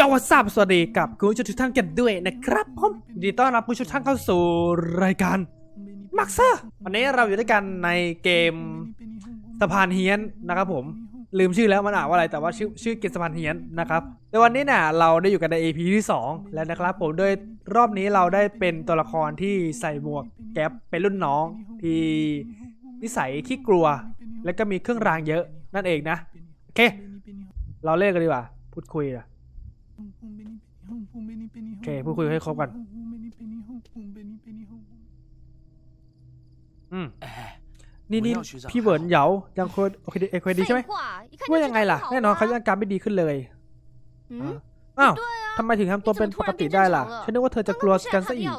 ยอดทราบสวัสดีกับคุณผู้ชมทุกท่านกันด้วยนะครับผมยินดีต้อนรับคุณผู้ชมทุกท่านเข้าสู่รายการมักซ่าวันนี้เราอยู่ด้วยกันในเกมสะพานเฮียนนะครับผมลืมชื่อแล้วมันอ่านว่าอะไรแต่ว่าชื่อชื่อเกมสะพานเฮียนนะครับในวันนี้เนี่ยเราได้อยู่กันใน EP ที่ 2 แล้วนะครับผมโดยรอบนี้เราได้เป็นตัวละครที่ใส่หมวกแก๊ปเป็นรุ่นน้องที่นิสัยขี้กลัว แล้วก็มีเครื่องรางเยอะนั่นเองนะโอเค เราเล่นกันดีกว่าพูดคุยอะ โอเคพูดคุยให้ครบกันอืมนี่นี่พี่เหวินเหยายังยโอเคเอเคดีใช่ไหมว่ายังไงล่ะ แน่นอนเขายังการไม่ดีขึ้นเลยอ้าวทำไมถึงทำตัวเป็นปกติได้ล่ะ ฉันนึกว่าเธอจะกลัวกันซะอีก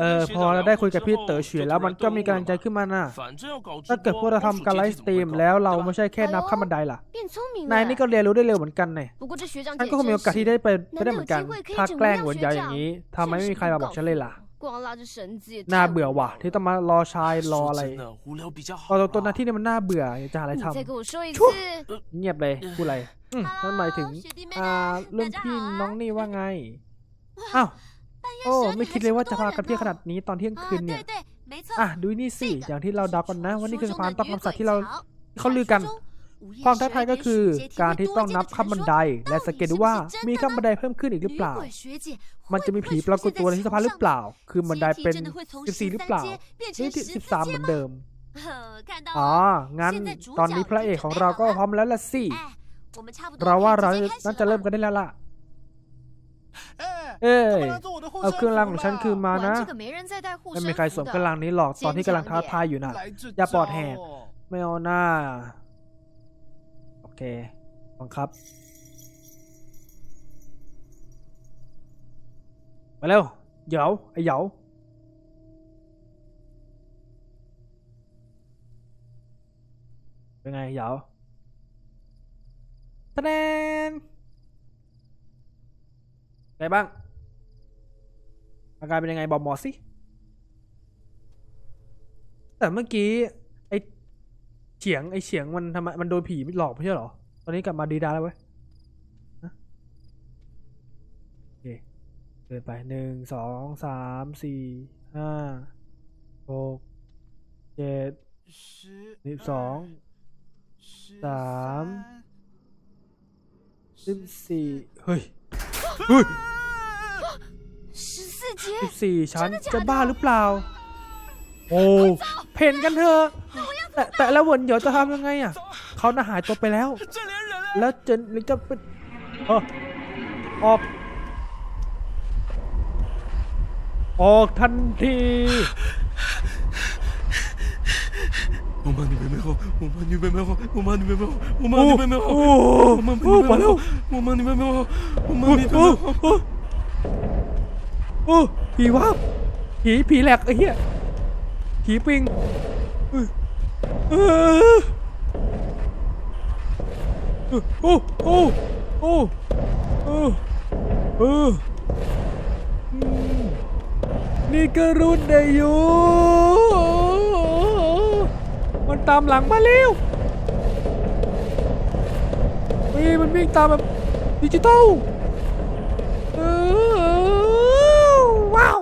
เออพอเราได้คุยกับพี่เต๋อเฉียแล้วมันก็มีกำลังใจขึ้นมาน่ะ ถ้าเกิดพวกเราทำการไลฟ์สตรีมแล้วเราไม่ใช่แค่นับขั้นบันไดล่ะ นายนี่ก็เรียนรู้ได้เร็วเหมือนกันไงฉันก็คงมีโอกาสที่ได้ไปไปได้เหมือนกัน ถ้าแกล้งหวนยาอย่างนี้ทำไมไม่มีใครมาบอกฉันเลยล่ะน่าเบื่อว่ะ ที่ต้องมารอชายรออะไรตอนต้นนะที่นี่มันน่าเบื่อจะอะไรทำชุ่เงียบเลยพูดอะไรนั่นหมายถึงอ่าเรื่องพี่น้องนี่ว่าไงอ้าว โอ้ ไม่คิดเลยว่าจะพากันเพี้ยขนาดนี้ตอนเที่ยงคืนเนี่ย อะ ดูนี่สิ อย่างที่เราดากันนะว่านี่คือความต้องคำสัตย์ที่เราเขาลือกัน ความท้าทายก็คือการที่ต้องนับขั้นบันได และสังเกตดูว่ามีขั้นบันไดเพิ่มขึ้นอีกหรือเปล่า มันจะมีผีปรากฏตัวในสภานหรือเปล่า คือบันไดเป็น 14 หรือเปล่าหรือที่13 เหมือนเดิม อ๋อ งั้นตอนนี้พระเอกของเราก็พร้อมแล้วละสิ เราว่าเราน่าจะเริ่มกันได้แล้วล่ะ เอเอ้ยยเอาเอาเคเครื่รื่อองงรารางงของงขอฉัฉันนคืคืนนมามานะนะไม่ไม่มีมีใคใครรสสววมมเคเครื่รื่อองงางงรารนี้นี้หหรรออกกตตออนนที่ที่กำกำลัลังงท้าท้าทาทายยออยู่ยู่นะนะอย่าปลอดแหกไม่เอาหน้าบังคับ มาเร็วเหยาไอ้เหยาเป็นไงเหยาตะแนนไงบ้าง อาการเป็นยังไงบอกหมอสิ แต่เมื่อกี้ ไอเฉียงไอเฉียงมันทำไมมันโดนผีหลอกไม่ใช่หรอ ตอนนี้กลับมาดีดาแล้วเว้ยโอเคเดินไปหนึ่งสองสามสี่ห้าหกเจ็ดสิบสองสามสิบสี่เฮ้ยเฮ้ย 14 ชั้นจะบ้าหรือเปล่า โอ้เพ่นกันเถอะ แต่แต่แล้ววนเดี๋ยวจะทำยังไงอะ เขาน่าหายตัวไปแล้ว แล้วเจนหรือจะเป็นเออออก ออกทันที我妈女朋友，我妈女朋友，我妈女朋友，我妈女朋友，我妈女朋友，我妈女朋友，我妈女朋友。 โอ้ผีวาบผีผีแหลกไอ้เหี้ยผีปิงออเออโอ้โอ้โอ้โอ้อออืมนี่ก็รุ่นได้อยู่มันตามหลังมาเร็วเฮ้ยมันวิ่งตามแบบดิจิตอลเออว้าว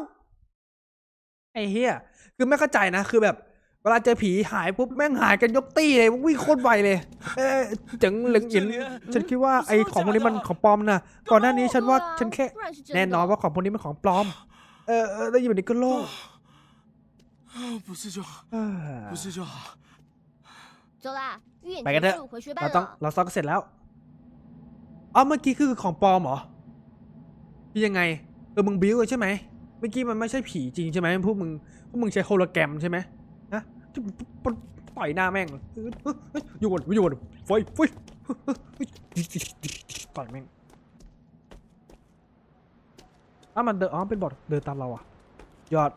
ไอ้ เฮียคือไม่เข้าใจนะ คือแบบเวลาเจอผีหายปุ๊บแม่งหายกันยกตี้เลยวิ่งโคตรไวเลย เออจ๋งเหลืองหินฉันคิดว่าไอของพวกนี้มันของปลอมนะก่อนหน้านี้ฉันว่าฉันแค่แน่นอนว่าของพวกนี้มันของปลอม เออแล้วอยู่ในก็โล่งไปกันเถอะเราต้องเราซ้อมเสร็จแล้วอ๋อเมื่อกี้คือของปลอมเหรอยังไงเออมึงบิ้วใช่ไหม เมื่อกี้มันไม่ใช่ผีจริงใช่ไหมพวกมึงพวกมึงใช้โฮโลแกรมใช่ไหมนะต่อยหน้าแม่งเลยเฮ้ยเฮ้ยเฮ้ยอยู่ก่อนอยู่ก่อนไฟไฟต่อยแม่งอ้าวมันเดินอ๋อเป็นบอดเดินตามเราอะ ยอด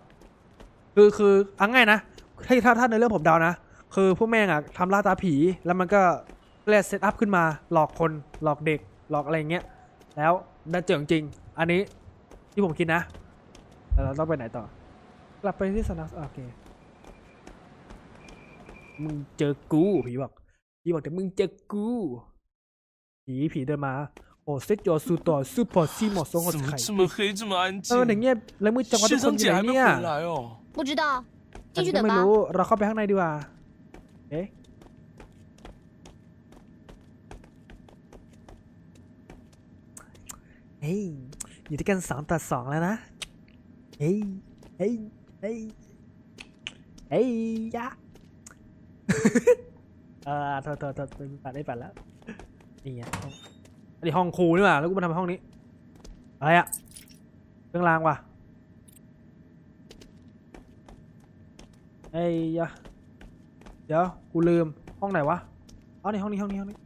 คือคืออังไงนะถ้าถ้าถ้าในเรื่องผมเดานะ คือพวกแม่งอะทำล่าตาผีแล้วมันก็เรียกเซตอัพขึ้นมาหลอกคนหลอกเด็กหลอกอะไรเงี้ย แล้วน่าเจ๋งจริง อันนี้ที่ผมคิดนะ แต่เราต้องไปไหนต่อ กลับไปที่สำนักโอเค มึงเจอกูผีบอกผีบอกแต่มึงเจอกูผีผีเดินมา โอ้เซตโยซูต่อซูเปอร์ซีมอสง 怎么 ไข่ 这么黑，这么安 เออถึง 静？ เงียบแล้วมืดจังวะทุก 学 คน 长 อยู่ 姐 ไหน 还没 เนี่ย 回来哦。不知道， ฉัน 进去 ก็ 等 ไม่ 吧。 รู้ เราเข้าไปข้างในดีกว่า เอ๊ะ เฮ้ย อยู่ด้วยกันสองต่อสองแล้วนะ เฮ้ยเฮ้ยเฮ้ยเฮ้ยยะเออโทษโทษโทษปัดได้ปัดแล้วนี่ไงห้องอันนี้ห้องครูนี่หว่าแล้วกูมาทำห้องนี้ อะไรอะเครื่องรางว่ะเอ้ยเดี๋ยว กูลืมห้องไหนวะ อ๋อนี่ห้องนี้ห้องนี้ห้องนี้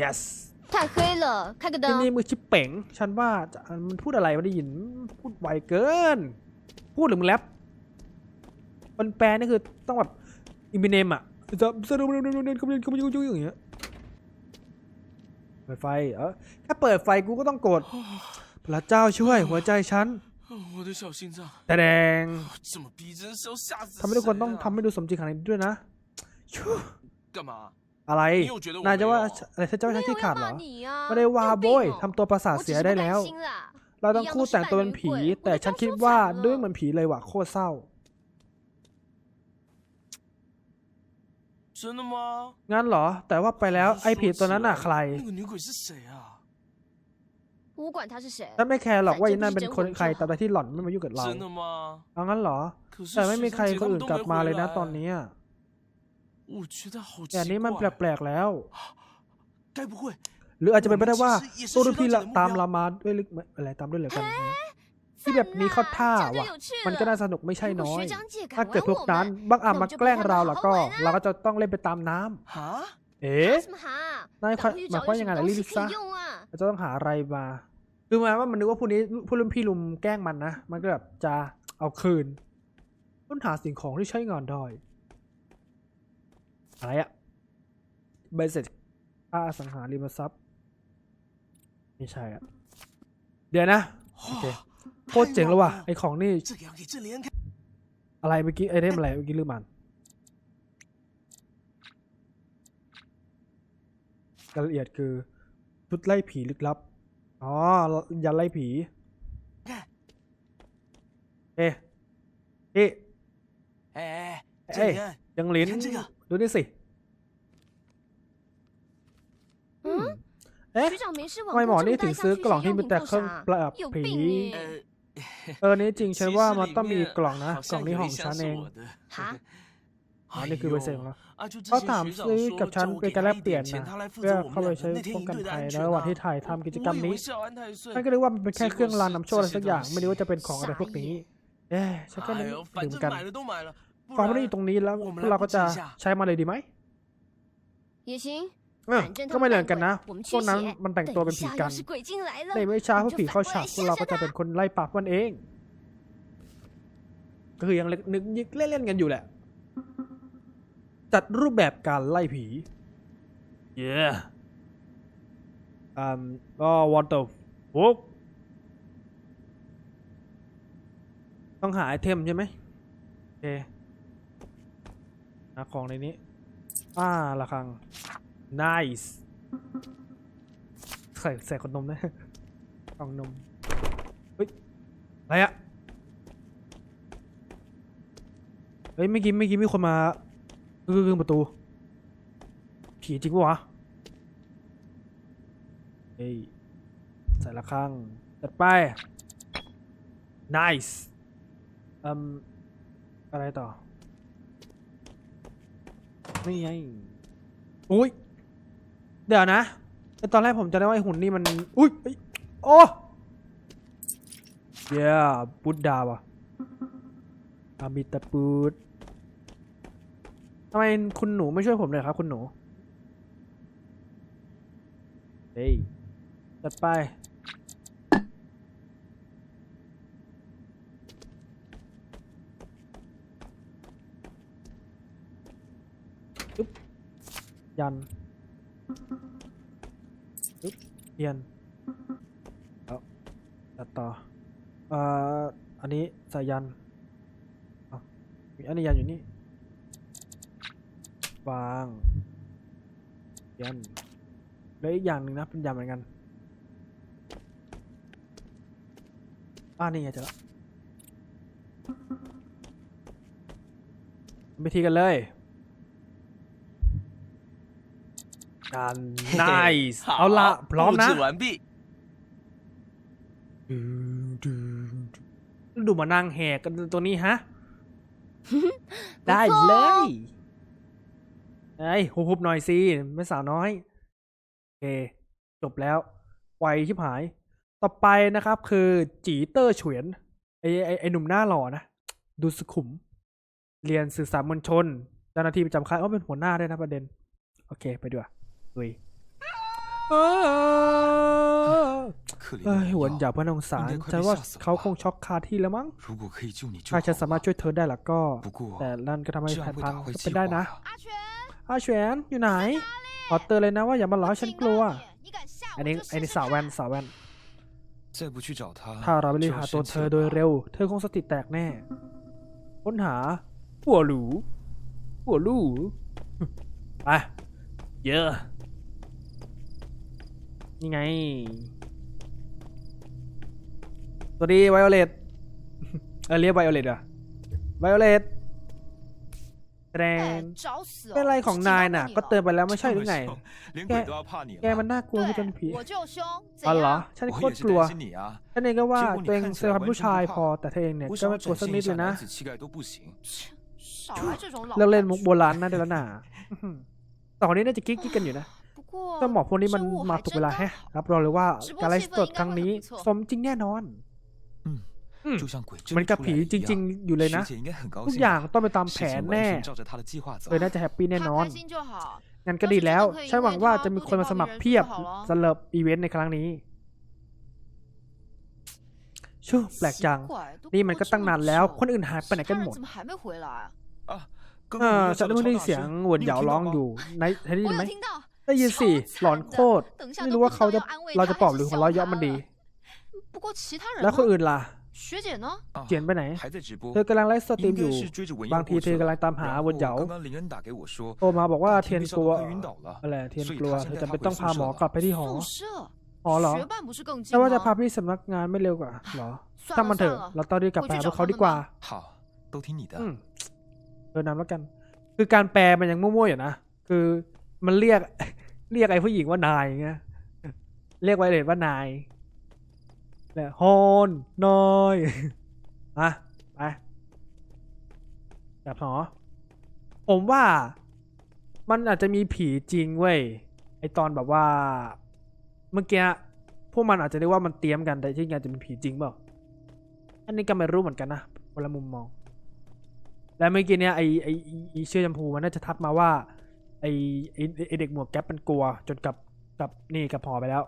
yes 太黑了，开个 ที่นี่ 灯。 มือชิปเป๋ง ฉันว่าจะมันพูดอะไรไม่ได้ยิน พูดไวเกิน พูดหรือมึงแรปมันแปลนี่คือต้องแบบอิมิเนมอ่ะจะสนุกเดินเดินเขาไม่เขาไม่ยุ่งยุ่งอย่างเงี้ยเปิดไฟ เออถ้าเปิดไฟกูก็ต้องกด พระเจ้าช่วยหัวใจฉัน 我的小心脏， แต่แดง 这么逼真是要吓死 ทำให้ทุกคนต้อง 谁啊 ทำให้ดูสมจริงขนาดนี้ด้วยนะชู้ 干嘛？ อะไร นายจะว่าอะไรท่เจ้าชายขี้ขาดเหรอ ไม่ได้ว่าโบยทำตัวประสาทเสียได้แล้ว เราต้องคู่แต่งตัวเป็นผี แต่ฉันคิดว่าด้วยเหมือนผีเลยว่ะโคตรเศร้า งั้นเหรอ แต่ว่าไปแล้วไอ้ผีตัวนั้นน่ะใครฉันไม่แคร์หรอกว่าอีนั่นเป็นคนใครแต่ที่หล่อนไม่มายุ่งกับเราเอางั้นเหรอ แต่ไม่มีใครคนอื่นกลับมาเลยนะตอนนี้ 我觉得好 แต่อัน 奇 นี้มันแ 怪。 ปลกๆแล้ว 该不会 หรืออาจจะเป็นไปได้ว่า 我们其实也是 ตัวรุ่นพี่ละ 学长姐的目标 ตามเรามาด้วยลึกไหมอะไรตามด้วยเหลือกัน ที่แบบนี้เข้าท่า 这样就 ว่ะ 有趣 มันก็ 了 น่าสนุกไม่ใช่ 如果 น้อย 学长姐 ถ้า 敢 เกิด 玩 พวก 我 นั้น 们， บางอาจมาแกล้งเราแล้วก็ 我们就不会 เราก็จะต้องเล่นไปตามน้ำ 啊？ เอ๊ะ 哈什么哈？ นาย 赶快去 หมาย 找 ความ 有 ยั 什 งไง 么 ล่ะ 东 ลิ 西 ลิ 可 ซ่า 以用啊？ เราจะต้องหาอะไรมา คือหมายว่ามันนึกว่าผู้นี้ผู้รุ่นพี่ลุมแกล้งมันนะ มันก็แบบจะเอาคืนค้นหาสิ่งของที่ใช้งานได้ อะไรอะใบเสร็จค่าสังหาริมทรัพย์ ไม่ใช่อะเดี๋ยวนะโอเคโคตรเจ๋งแล้วว่ะไอของนี่ อะไรเมื่อกี้ไอเทมอะไรเมื่อกี้ลืมมันรายละเอียดคือชุดไล่ผีลึกลับ อ๋อ ยันไล่ผี เอ๊ะเอ๊ะเอ๊ะยังหลิน ดูนี่สิเอ๊ะไมหมอนี่ถึงซื้อกล่องที่มีแต่เครื่องปราบผีเออนี่จริงฉันว่ามันต้องมีกล่องนะ กล่องนี้ของฉันเองฮะอ๋อนี่คือเบเซ็งเหรอเขาถามซื้อกับฉันเป็นการแลกเปลี่ยนนะเพื่อเข้าไปใช้ป้องกันไทยในระหว่างที่ถ่ายทำกิจกรรมนี้ฉันก็เลยว่ามันเป็นแค่เครื่องรางนำโชคอะไรสักอย่าง ไม่รู้ว่าจะเป็นของอะไรพวกนี้ เอ๊ะฉันก็นึกถึงกัน ฟาร์มนี่ตรงนี้แล้วเราก็จะใช้มาเลยดีไหม也行。ก็ไม่เหมือนกันนะพวกนั้นมันแต่งตัวเป็นผีกันในไม่ช้าพวกผีเข้าฉากพวกเราก็จะเป็นคนไล่ปราบมันเอง ก็คือยังนึกยิกเล่นๆกันอยู่แหละ จัดรูปแบบการไล่ผี เย่อืมก็วอเตอร์ฟุกต้องหาไอเทมใช่ไหมโอเค หาของในนี้ อ่าละครัง nice ใส่ใส่ขนนมนะกล่องนม เฮ้ย อะไรอะเฮ้ยเมื่อกี้เมื่อกี้มีคนมากึ่งประตู ผีจริงปะวะ เฮ้ย ใส่ละครังจัดไป nice อืมอะไรต่อ นี่ไงอุ้ยเดี๋ยวนะตอนแรกผมจะได้ว่าไอหุ่นนี่มัน อุ้ยเอ้ยโอ้เย้บุดดาวะอามิตาปูดทำไมคุณหนูไม่ช่วยผมเลยครับ คุณหนู เฮ้ยจัดไปบ ยันปึ๊บเยียนเอาตัดต่อเอ่ออันนี้ใส่ยันเอมีอันนี้ยันอยู่นี่วางยันแล้วอีกอย่างหนึ่งนะเป็นยาเหมือนกันอ่านี่ไงเจอล้วไปทีกันเลย กัน nice เอาละพร้อมนะานพี่ดูมานางแหกกันตัวนี้ฮะ ได้เลยไอ้หุบหุบหน่อยสิไม่สาวน้อย โอเค จบแล้ว ไวชิบหาย ต่อไปนะครับคือจีเตอร์เฉวียนไอ้ไอ้ไอ้หนุ่มหน้าหล่อนะ ดูสุขุม เรียนสื่อสารมวลชน เจ้าหน้าที่ประจำค่ายก็เป็นหัวหน้าด้วยนะประเด็น โอเค ไปดูอะ เว้ยเอ้หวนอย่าพนองสารฉันว่าเขาคงช็อกคาที่แล้วมั้ง ถ้าฉันสามารถช่วยเธอได้ล่ะก็ แต่นั่นก็ทำให้แผนพังก็เป็นได้นะ อาเฉียนอยู่ไหน ขอเตือนเลยนะว่าอย่ามาหลอกฉันกลัว อันนี้อันนี้สาวแว่นสาวแว่น ถ้าเราไม่รีบหาตัวเธอโดยเร็ว เธอคงสติแตกแน่ ค้นหาผัวหลูผัวลู่ไปเยอะี่ไง สวัสดีไวโอเลตเออเรียกไวโอเลตอะไวโอเลตแสดงเป็นอะไรของนายน่ะ ก็เตือนไปแล้วไม่ใช่หรือไง แกแกมันน่ากลัวจนผีอ๋อเหรอ ฉันโคตรกลัว ฉันเองก็ว่าเป็นเซอร์พันผู้ชายพอ แต่เธอเองเนี่ยก็ไม่กลัวสักนิดเลยนะเล่นมุกโบราณนั่นได้แล้วน่ะสองนนี้น่าจะกิ๊กกิ๊กกันอยู่นะ ต้องบอกพวกนี้มันมาถูกเวลาแฮะรับรองเลยว่าการไลฟ์สดครั้งนี้ สมจริงแน่นอนเหมือนกับผีจริง ๆ อยู่เลยนะ ทุกอย่างต้องไปตามแผนแน่เลยน่าจะแฮปปี้แน่นอนงั้นก็ดีแล้วใช่หวังว่าจะมีคนมาสมัครเพียบสำหรับอีเวนต์ในครั้งนี้ชูแปลกจัง นี่มันก็ตั้งนานแล้ว คนอื่นหายไปไหนกันหมดเออฉันได้ยินเสียงหวนเหยาร้องอยู่ ในที่นี้ไหม ได้ยินสิหลอนโคตรไม่รู้ว่าเขาจะเราจะปลอบหรือหัวเราเยาะมันดี แล้วคนอื่นล่ะเจียนไปไหน เธอกำลังไลฟ์สตรีมอยู่ บางทีเธอกำลังตามหาวนเหยาโทรมาบอกว่าเทียนกลัวอะไรเทียนกลัวเธอจำเป็นต้องพาหมอกลับไปที่หออ๋อเหรอแต่ว่าจะพาพี่สำนักงานไม่เร็วกว่าเหรอถ้ามันเถอะ เราต้องรีบกลับไปหาเขาดีกว่าเออนำแล้วกัน คือการแปลมันยังมั่วๆอยู่นะ คือ มันเรียก เรียกไอ้ผู้หญิงว่านายอย่างเงี้ยเรียกไวเลตว่านายแล้วฮอนนอยอะไปจับหอผมว่ามันอาจจะมีผีจริงเว้ยไอตอนแบบว่า เมื่อกี้พวกมันอาจจะได้ว่ามันเตรียมกันแต่ที่จริงอาจจะเป็นผีจริงเปล่าอันนี้ก็ไม่รู้เหมือนกันนะคนละมุมมอง และเมื่อกี้เนี่ยไอไอไอเชื่อชมพูมันน่าจะทักมาว่า อไอไอเด็กหมวกแก๊ปมันกลัว จนกับกับนี่กับพอไปแล้ว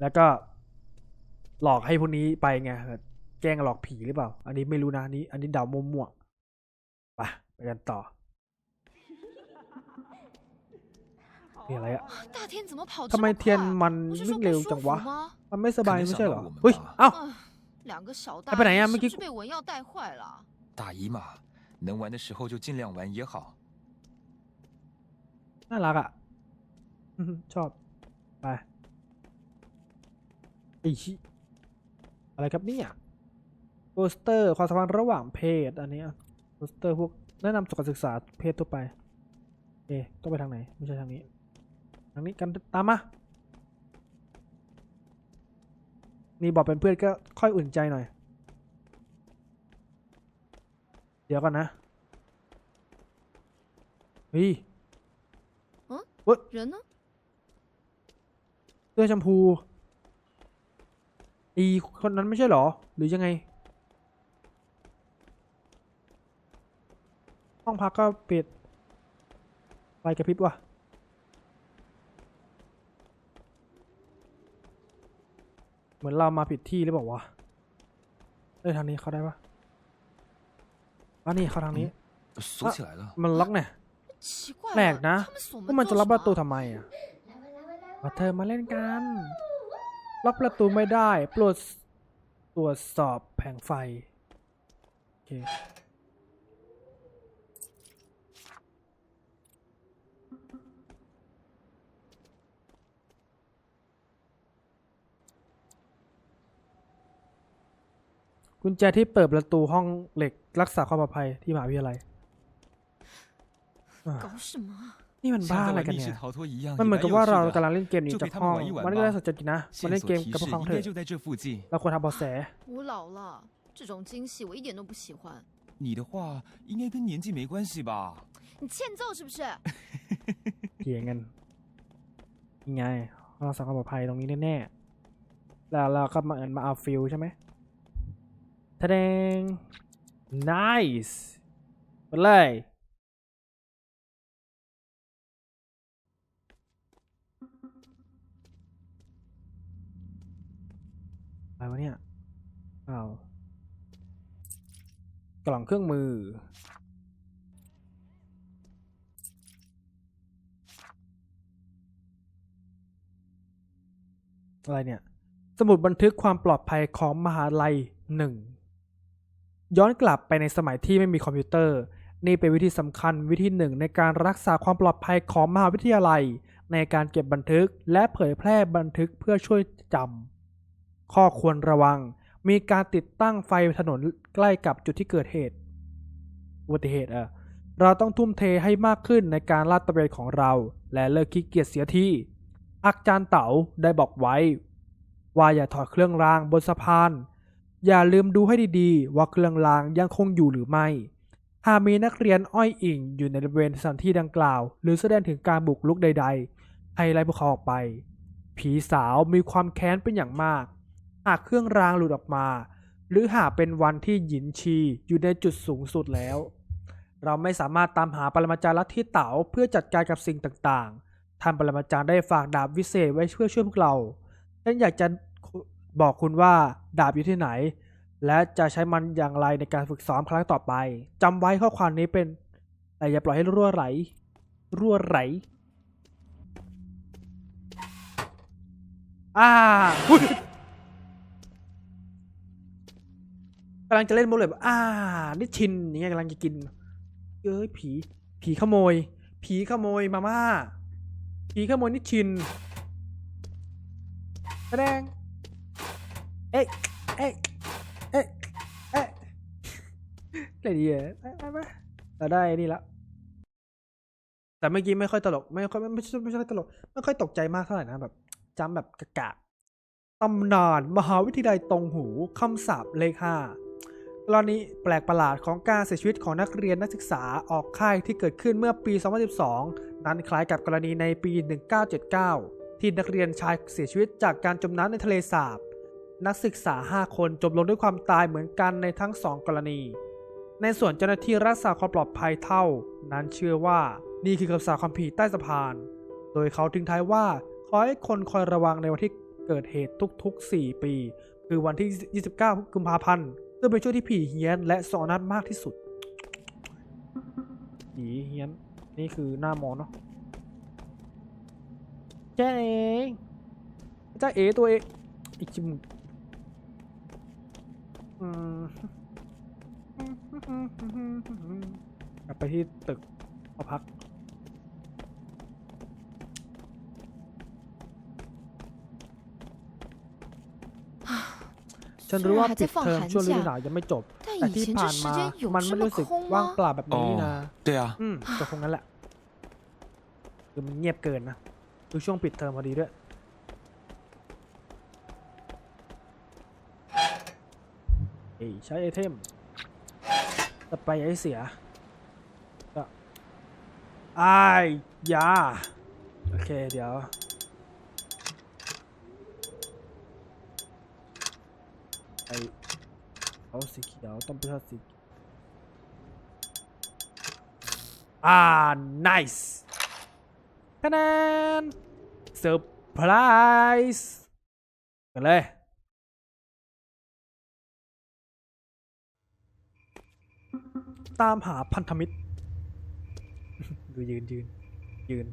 แล้วก็ หลอกให้พวกนี้ไปไงแกล้งหลอกผีหรือเปล่า อันนี้ไม่รู้นะอันนี้ อันนี้เดามั่วๆไปไปกันต่อนี่อะไรอะ 大天怎么跑 ทำ 这 ไม 么 เทียน 快？ มัน 不是 วิ่ 说 ง 不 เร็ว 舒 จัง 服 วะ 吗？ มันไม่สบาย 可能 ไม่ใช่เหรอ 想到我们 เฮ้ย 吧 เอ้า 唉两个小大哎本来呀爷是没给不是被文耀带坏了？大姨嘛，能玩的时候就尽量玩也好。 น่ารักอะ ชอบ ไปไอชิอะไรครับเนี่ยโปสเตอร์ความสัมพันธ์ระหว่างเพศอันนี้โปสเตอร์พวกแนะนำสุขศึกษาเพศทั่วไป เอ๊ต้องไปทางไหน ไม่ใช่ทางนี้ ทางนี้กันตามมานี่บอกเป็นเพื่อนก็ค่อยอุ่นใจหน่อย เดี๋ยวก่อนนะเฮ้ย 人呢？ เสื้อชมพูอีคนนั้นไม่ใช่เหรอ หรือยังไง ห้องพักก็ปิดไฟกระพริบว่ะ เหมือนเรามาผิดที่หรือเปล่าวะเอ้ยทางนี้เข้าได้ปะอ่ะนี่เข้าทางนี้ 锁起来了， มันล็อกเนี่ย 奇怪 แปลกนะว่ามันจะล็อกประตูทำไมอะมาเธอมาเล่นกันล็อกประตูไม่ได้โปรดตรวจสอบแผงไฟโอเคกุญแจที่เปิดประตูห้องเหล็กรักษาความปลอดภัยที่มหาวิทยาลัย 搞什么啊？ นี่มันบ้า 像 อะไร 在 กัน 玩密 เนี่ 室 ย 逃脱一样， มัน 也 เหมือน 蛮 กับ 有 ว่า 趣 เรา 的 กำลังเล่นเกมหนี 就 จาก 陪他 ห้อง 们玩一晚 มันก็น่า 吧 สนใจดีนะมา 线 เล่น 索 เกม 提 กับพว 示 กเขา 应 เถ 该 อะ 就在这附近。 เราควรทำเบาะแส 我老了，这种惊喜我一点都不喜欢。你的话应该跟年纪没关系吧？你欠揍是不是？ เถียงกันยังไงเราสังความปลอดภัยตรงนี้แน่ๆแล้วเราก็มาเอินมาเอาฟิลใช่ไหมทะเดง nice ไปเลย วะเนี่ยอ้าวกล่องเครื่องมือ อะไรเนี่ย สมุดบันทึกความปลอดภัยของมหาลัยหนึ่ง ย้อนกลับไปในสมัยที่ไม่มีคอมพิวเตอร์ นี่เป็นวิธีสำคัญวิธีหนึ่งในการรักษาความปลอดภัยของมหาวิทยาลัย ในการเก็บบันทึกและเผยแพร่บันทึกเพื่อช่วยจำ ข้อควรระวัง มีการติดตั้งไฟถนนใกล้กับจุดที่เกิดเหตุ อุบัติเหตุเออเราต้องทุ่มเทให้มากขึ้นในการลาดตระเวนของเรา และเลิกขี้เกียจเสียทีอาจารย์เต๋าได้บอกไว้ ว่าอย่าถอดเครื่องรางบนสะพาน อย่าลืมดูให้ดีๆ ว่าเครื่องรางยังคงอยู่หรือไม่หากมีนักเรียนอ้อยอิงอยู่ในบริเวณสถานที่ดังกล่าว หรือแสดงถึงการบุกรุกใด ๆ ให้ไล่พวกเขาออกไป ผีสาวมีความแค้นเป็นอย่างมาก หากเครื่องรางหลุดออกมา หรือหากเป็นวันที่หยินชีอยู่ในจุดสูงสุดแล้ว เราไม่สามารถตามหาปรมาจารย์ลัทธิเต๋าเพื่อจัดการกับสิ่งต่างๆ ท่านปรมาจารย์ได้ฝากดาบวิเศษไว้เพื่อช่วยพวกเราฉันอยากจะบอกคุณว่าดาบอยู่ที่ไหน และจะใช้มันอย่างไรในการฝึกซ้อมครั้งต่อไปจำไว้ข้อความนี้เป็นแต่อย่าปล่อยให้รั่วไหล รั่วไหลอ่า กำลังจะเล่นโมเลยแบบอ่านิชินอย่างเงี้ยกำลังจะกินเอ้ยผี ผีขโมย ผีขโมยมาม่า ผีขโมยนิชินแสดง เอ๊ะ เอ๊ะ เอ๊ะ เอ๊ะอะไรดีอะไปไปไปเราได้นี่ละ แต่เมื่อกี้ไม่ค่อยตลก ไม่ค่อยไม่ไม่ใช่ไม่ใช่ตลก ไม่ค่อยตกใจมากเท่าไหร่นะแบบจำแบบกะกะตำนานมหาวิทยาลัยตรงหูคำสาปเลขห้า รณีแปลกประหลาดของการเสียชีวิตของนักเรียนนักศึกษาออกค่ายที่เกิดขึ้นเมื่อปี 2012 นั้นคล้ายกับกรณีในปี 1979 ที่นักเรียนชายเสียชีวิตจากการจมน้ำในทะเลสาบ นักศึกษา 5 คนจมลงด้วยความตายเหมือนกันในทั้งสองกรณี ในส่วนเจ้าหน้าที่รักษาความปลอดภัยเท่า นั้นเชื่อว่านี่คือคำสาปความผิดใต้สะพาน โดยเขาทิ้งท้ายว่าขอให้คนคอยระวังในวันที่เกิดเหตุทุกๆ 4 ปี คือวันที่ 29 กุมภาพันธ์ ซึ่งเป็นช่วงที่ผีเฮี้ยน และสอนัดมากที่สุด ผีเฮี้ยน นี่คือหน้ามอนเนาะเจ้าเองเจ้าเอตัวเองอีกจิมอืมกลับไปที่ตึกหอพัก ฉันรู้ว่าปิดเทอมช่วงฤดูหนาวยังไม่จบ แต่ที่ผ่านมามันไม่รู้สึกว่างเปล่าแบบนี้นะเดี๋ยวอืมก็คงนั้นแหละคือมันเงียบเกินนะคือช่วงปิดเทอมพอดีด้วยเอ้ใช้ไอเทมจะไปไอเสียก็ไอ้ยาโอเคเดี๋ยว อเอาสีเขียวต้องเป็นสีอ่า nice คะแนนเซอร์ไพรส์กันเลยตามหาพันธมิตร ดูยืนยืนยืน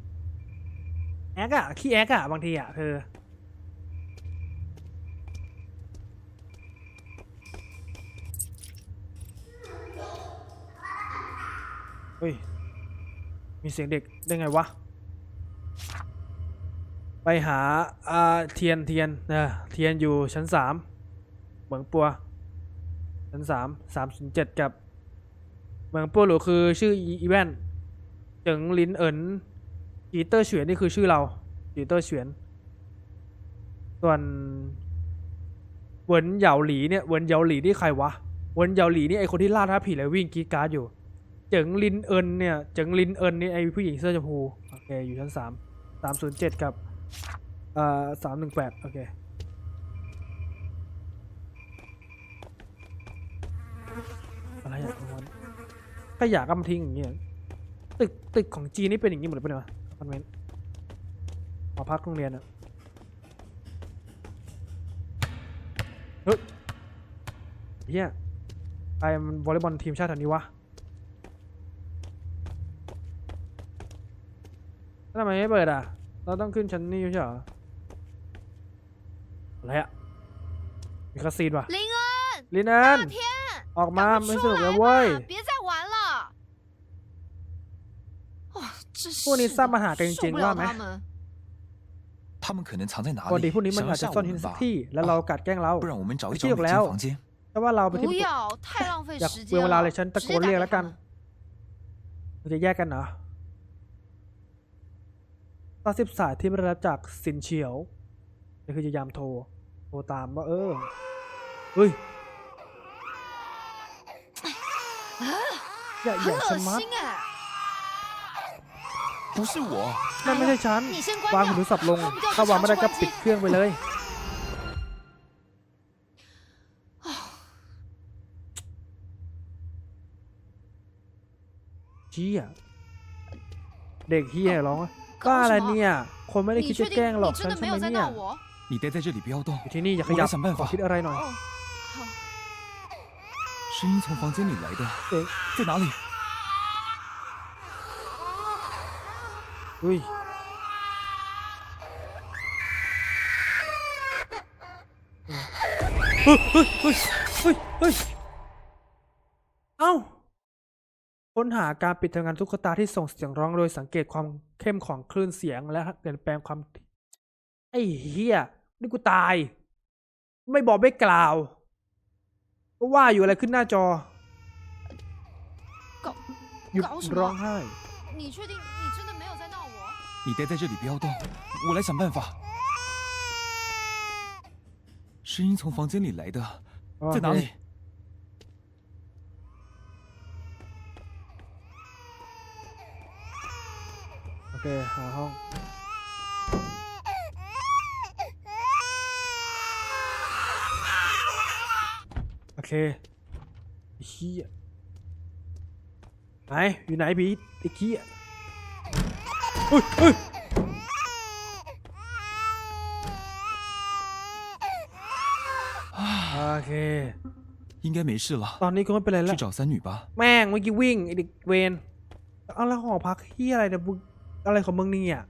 แอคอะขี้แอคอะบางทีอะเธอ เฮ้ย มีเสียงเด็กได้ไงวะ ไปหาอ่าเทียนเทียนเออเทียนอยู่ชั้นสามเหมืองปัว ชั้นสามสามศูนย์เจ็ดกับเมืองปัวหลูคือชื่ออีอีแวนเจิงลินเอินจีเตอร์เฉียนนี่คือชื่อเราจีเตอร์เฉียน ส่วนเหวินเหยาหลีเนี่ยเวินเหยาหลีนี่ใครวะเหวินเหยาหลีนี่ไอคนที่ล่าท้าผีแล้ววิ่งกีดการ์ดอยู่ เจิงลินเอินเนี่ยเจิงลินเอินนี่ไอผู้หญิงเสื้อชมพูโอเคอยู่ชั้นสามสามศูนย์เจ็ดกับเอ่อสามหนึ่งแปดโอเคอะไรอะมันขยะก็มาทิ้งอย่างเงี้ยตึกตึกของจีนนี่เป็นอย่างนี้หมดเลยปะเนี่ยวะคอนเวนต์หอพักโรงเรียนอะเฮ้ยเฮียไอ้มันวอลเลย์บอลทีมชาติแถวนี้วะ ทำไมไม่เปิดอะ เราต้องขึ้นชั้นนี้ใช่เหรอ อะไรอะ มีคาซีนว่ะลิงเอินลินเอินออกมาไม่สนุกแล้วเว้ยพวกนี้สร้างปัญหากันจริงๆว่าไหมปกติพวกนี้มันอาจจะซ่อนหินสักที่ แล้วเรากัดแกล้งเราที่ออกแล้วแต่ว่าเราไปที่อยากเวลาเลยฉันตะโกนเรียกแล้วกันเราจะแยกกันเหรอ ตอนสิบสายที่ไม่ได้รับจากสินเฉียวนี่คือจะยามโทร โทรตามว่า เออ เฮ้ย อย่าอย่า 很 ชะ 恶 มัด 心哎！不是我， นั่นไม่ใช่ฉัน 你先 วาง 关 หู 掉 โทรศัพท์ลง 关不掉 ถ้าวางไม่ได้ก็ 就 ปิด 插 เครื่องไปเลย เชี่ยเด็กเฮียร้องว่า 搞 บ้าอะไร 什么 เนี่ย คนไม่ได้ 你 คิด 确 จะ 定 แกล้งหรอก 你 ฉั 真 น 的 ใช่ 没 ไหม 有在 เนี่ย 闹我？你待在这里不要动 อยู่ที่นี่อย่าข 我 ยับ 来想办 ขอ 法 คิดอะไรหน่อย 哦，好，声音从房间里来的， เด็ก 在哪里？ อุ้ยเฮ้ยเฮ้ยเฮ้ยเฮ้ยเฮ้ยเอ้า ค้นหาการปิดทำงานตุ๊กตาที่ส่งเสียงร้องโดยสังเกตความ เข้มของคลื่นเสียงและเปลี่ยนแปลงความ ไอ้เฮียนี่กูตาย ไม่บอกไม่กล่าว ก็ว่าอยู่อะไรขึ้นหน้าจอ 搞 หยุด 搞什 ร้อง 么？ ไห้ 你确定你真的没有在闹我？你待在这里不要动，我来想办法。声音从房间里来的，在哪 โอเค 里？ หาห้อง โอเคไอ้เฮียไหน อยู่ไหนบีไอ้เฮียเฮ้ยเฮ้ยโอเค 应该没事了 ต，อนนี้ก็ไม่เป็นไรแล้ 去 ว 找三女吧。 แม่งเมื่อกี้วิ่งไอ้เด็กเวนเอาแล้วหอพักที่อะไรเนี่ยมึง อะไรของมึงเนี่ย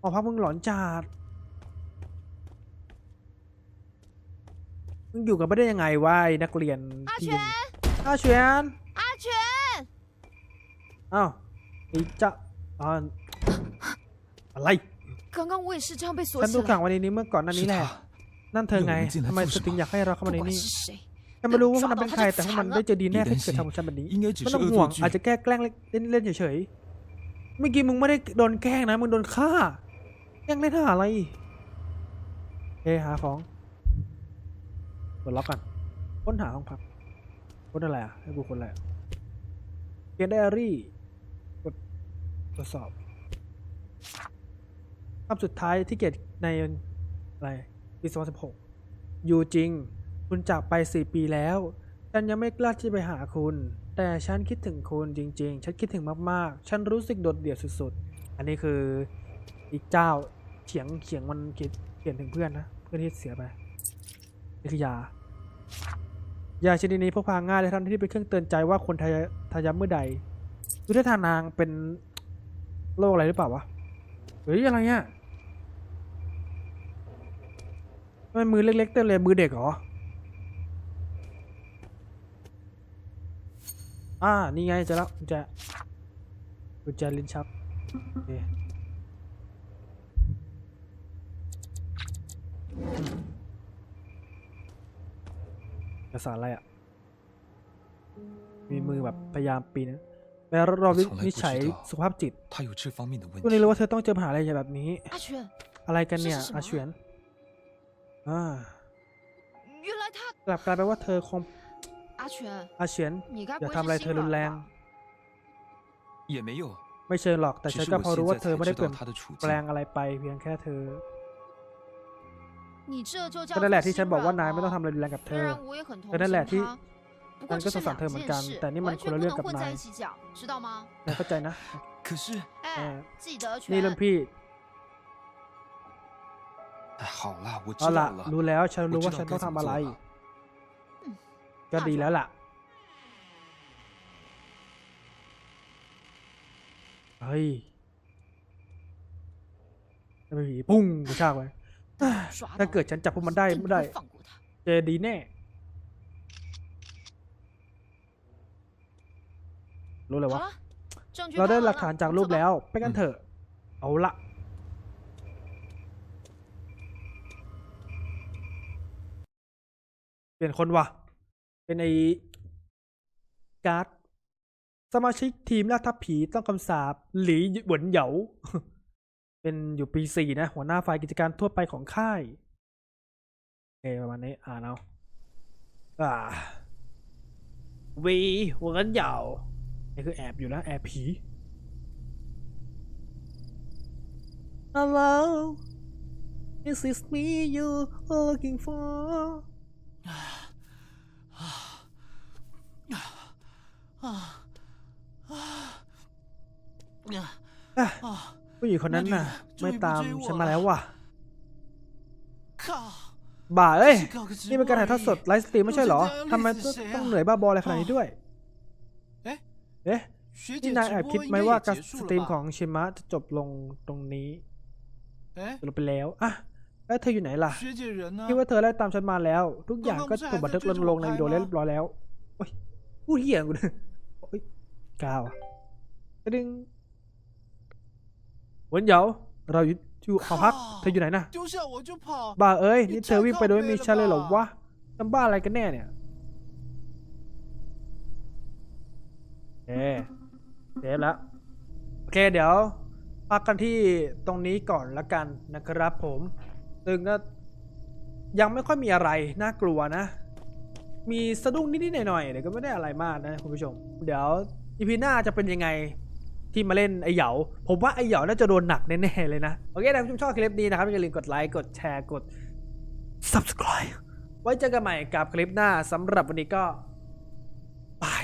หอพักมึงหลอนจัดมึงอยู่กันไม่ได้ยังไงวะไอ้นักเรียน 阿 ที่ 全， อาเฉียน 阿全， อ้าวไอ้จะอ่าอะไร 刚刚我也是这样被锁 ฉัน 起 ถูกขัง 来。 ไว้ในนี้เมื่อก่อนหน้านี้ 是 แหละ 他， นั่นเธอไง เดี๋ยวมันจะ ทำไม ให้ สติงอยากให้เราเข้ามาใน 不管 นี้ 是谁， ฉันไม่รู้ว่า 抓 มัน 到 เป็น 他 ใคร 就 แต่พวกมัน 惨 ได้ 了。 เจอดีแน่ 你 ถ้า 担 เกิด 心 ทำกับฉันแบบนี้ 应该只 ไม่ 是 ต้อง 恶 ห่วง 作 อาจจะ 剧。 แก้แกล้งเล่นเล่นเฉยๆ เมื่อกี้มึงไม่ได้โดนแกล้งนะ มึงโดนฆ่าแกล้งเล่นหาอะไรเฮ้หาของกดล็อกกันค้นหาห้องพักค้นอะไรอะ ให้กูค้นอะไรเขียนไดอารี่ กดตรวจสอบคำสุดท้ายที่เกียรในอะไรปี2016 อยู่จริง คุณจากไปสี่ปีแล้ว ฉันยังไม่กล้าที่จะไปหาคุณ แต่ฉันคิดถึงคุณจริง ๆ ฉันคิดถึงมากๆ ฉันรู้สึกโดดเดี่ยวสุดๆ อันนี้คืออีกเจ้าเขียงเขียงมันเขียนเขียนถึงเพื่อนนะ เพื่อนที่เสียไปนี่คือยายาชนิดนี้พกพาง่ายเลยท่านที่เป็นเครื่องเตือนใจว่าคนทายทายับเมื่อใดดูท่าทางนางเป็นโรคอะไรหรือเปล่าวะเฮ้ยอะไรอะทำไมมือเล็กๆเต้นเลยมือเด็กเหรอ อ่า นี่ไงจะแล้วจะกุญแจลิ้นชักโอเคเอกสารอะไรอะ มีมือแบบพยายามปีนแม้เราวิจัยสุขภาพจิตก็เลยรู้ว่าเธอต้องเจอปัญหาอะไรแบบนี้ อะไรกันเนี่ย อาเฉียนอ่ากลับกลายเป็นว่าเธอคง อาเฉียนอย่าทำอะไรเธอรุนแรงไม่เชิงหรอกแต่ฉันก็พอรู้ว่าเธอไม่ได้เปลี่ยนแปลงอะไรไปเพียงแค่เธอก็นั่นแหละที่ฉันบอกว่านายไม่ต้องทำอะไรุนแรงกับเธอแก็นั่นแหละที่ฉันก็สงสารเธอเหมือนกันแต่นี่มันคนละเรื่องกับนายนายเข้าใจนะนี่รุ่นพี่เอาล่ะรู้แล้วฉันรู้ว่าฉันต้องทำอะไร ก็ดีแล้วล่ะ เฮ้ยไปผีพุ่งกระชากไว้ถ้าเกิดฉันจับพวกมันได้ไม่ได้ เจดีแน่ รู้เลยวะ เราได้หลักฐานจากรูปแล้ว ไปกันเถอะ เอาละเปลี่ยนคนวะ เป็นไอ้การ์ดสมาชิกทีมล่าทัพผีต้องคำสาปหลีเหวินเหยาเป็นอยู่ปีสี่นะ หัวหน้าฝ่ายกิจการทั่วไปของค่ายโอเคประมาณนี้ อ่านเอาอ่าวีเหวินเหยานี่คือแอบอยู่แล้ว แอบผี Hello Is this me you looking for อะ ผู้หญิงคนนั้นน่ะ ไม่ตามฉันมาแล้วว่ะ บ่าเอ้ย นี่เป็นการถ่ายทอดสดไลฟ์สตรีมไม่ใช่เหรอทำไมต้องเหนื่อยบ้าบออะไรขนาดนี้ด้วย เอ๊ะ นี่นายแอบคิดไหมว่าการสตรีมของเชิมะจะจบลงตรงนี้ลงไปแล้วอะแล้วเธออยู่ไหนล่ะคิดว่าเธอไล่ตามฉันมาแล้ว ทุกอย่างก็ถูกบันทึกลงในวิดีโอเรียบร้อยแล้วโอ้ย พูดเหี้ยกูเนี่ยโอ้ยกาวอ่ะกระดึงหวนเหยาเราอยู่อยู่หอพัก เธออยู่ไหนน่ะ 丢下我就跑。 บ้าเอ้ย นี่เธอวิ่งไปโดยไม่มีฉันเลยเหรอวะทำบ้าอะไรกันแน่เนี่ยเอ๊เดี๋ยวละโอเค เดี๋ยวพักกันที่ตรงนี้ก่อนละกันนะครับผม ซึ่งก็ยังไม่ค่อยมีอะไรน่ากลัวนะ มีสะดุ้งนิดๆหน่อยๆเดี๋ยวก็ไม่ได้อะไรมากนะคุณผู้ชม เดี๋ยวอีพีหน้าจะเป็นยังไงที่มาเล่นไอเหยา ผมว่าไอเหยาน่าจะโดนหนักแน่ๆเลยนะ โอเคถ้าคุณผู้ชอบคลิปนี้นะครับอย่าลืมกดไลค์ กดแชร์ กด subscribe ไว้เจอกันใหม่กับคลิปหน้าสำหรับวันนี้ก็บาย